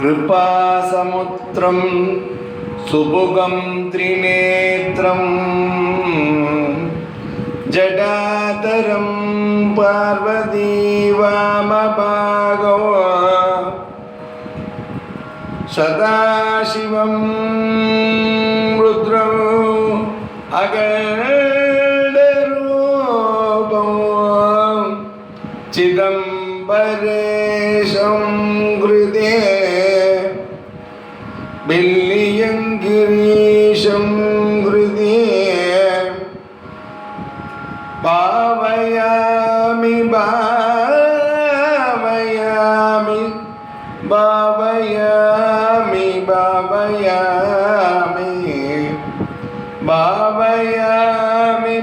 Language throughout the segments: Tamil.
കൃപാസമുദ്രം സുഭുഗം ത്രിനേത്രം ജടാതരം പാർവതീവാമഭാഗോ സദാശിവം രുദ്രോ അകരൂപം ചിദംബരേശം ഹൃദയ വെള്ളിയങ്കിരീശം ഹൃതിയേ പാവയാമി ബാവയാമി ബാവയാമി ബാവയാമി ബാവയാമി ഭാവയാമി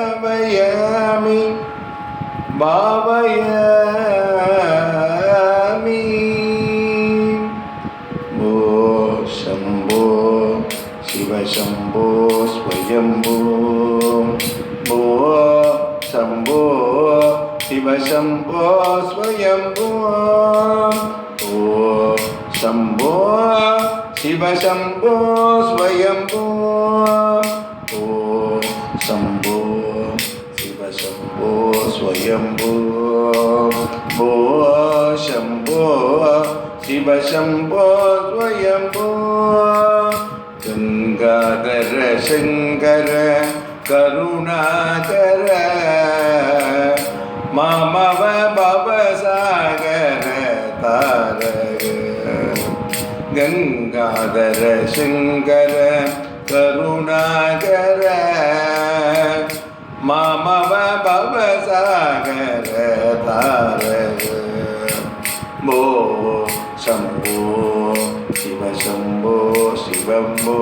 ബാവയാമി ഭാവയാമി शिवशम्भो स्वयम्भो भो शम्भो शिवशम्भो स्वयम्भो ओ शम्भो शिवशम्भो स्वयम्भो ओ शम्भो शिवशम्भो स्वयम्भो भो शम्भो शिवशम्भो स्वयम्भो கங்காதர சங்கர கருணாகர மாமவ பவசாகர தாரக. கங்காதர சங்கர கருணாகர மாமவ பவசாகர தாரக. போ शम्भो शिव शम्भो शिवम्भो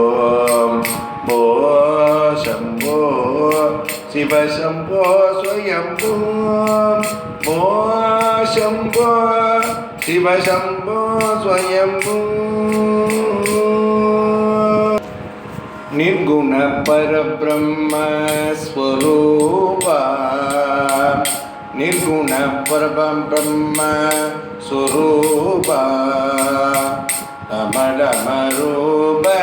शिवशम्भो स्वयम्भो। भो निर्गुण शिवशम्भो स्वयम्भो। निर्गुणपरब्रह्म स्वरूपा। स्वरूप। अमर अमरमरूप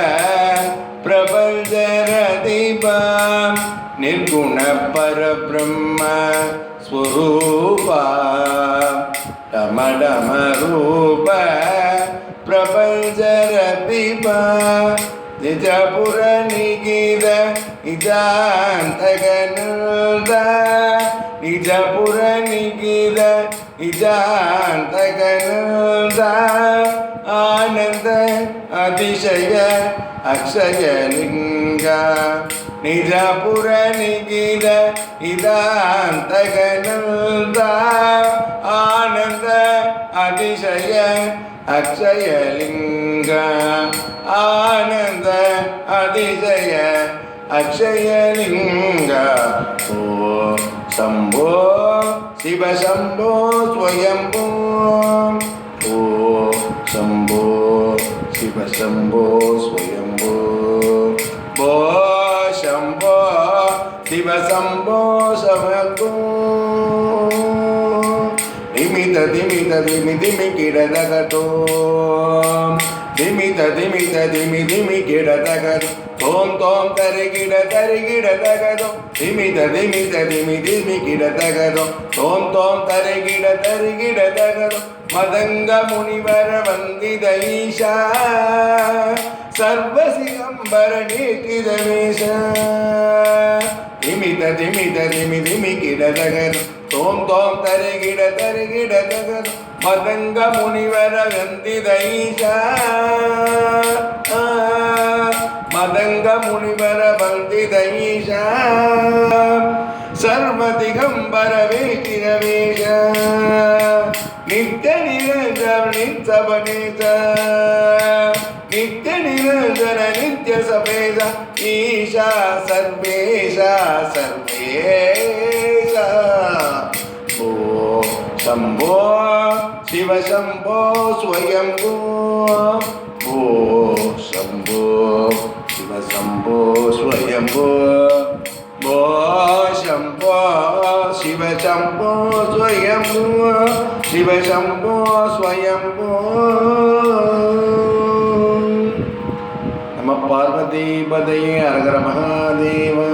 rupa dama dama rupa prapanjara pipa nija pura nigida nija antaganulda nija pura nigida nija antaganulda ஆனந்த அதிசய அக்ஷய லிங்கா நிஜபுர நிகித இதாந்தகனந்த ஆனந்த அதிசய அக்ஷய லிங்கா ஆனந்த அதிசய अक्षयलिङ्ग ओ शम्भो शिवशम्भो स्वयम्भो ओ शम्भो शिवशम्भो स्वयम्भो भो शम्भो शिवशम्भो शम्भो निमित दिमित दिमि दिमि किडदगटो ದಿಮಿತ ದಿಮಿತ ದಿಮಿ ದಿಮಿ ಗಿಡ ತಗದು ತೋಂ ತೋಂ ತರಿ ಗಿಡ ತರಿ ಗಿಡ ತಗದು ದಿಮಿತ ದಿಮಿತ ದಿಮಿ ದಿಮಿ ಗಿಡ ತಗದು ತೋಂ ತೋಂ ತರಿ ಗಿಡ ತರಿ ಗಿಡ ತಗದು மதங்க முனிவர வந்திதைஷா சர்வசிகம்பர நீட்டிதவேஷ திமித திமித திமி திமி கிடதகர் தோம் தோம் தருகிட தருகிட தகர் மதங்க முனிவர வந்திதைஷா மதங்க முனிவர வந்திதைஷா सर्वदिगम्बरवेटिरवेश नित्यनिरन्तवनितवनेत नित्यनिरन्तर नित्यसमेत ईशा सर्वेशा सर्वेश ओ शम्भो शिव शम्भो स्वयम्भो ओ शम्भो शिव शम्भो स्वयम्भो भो శంభో స్వయంభో శివ శంభో స్వయంభో నమ పార్వతీపదయే అరగర మహాదేవా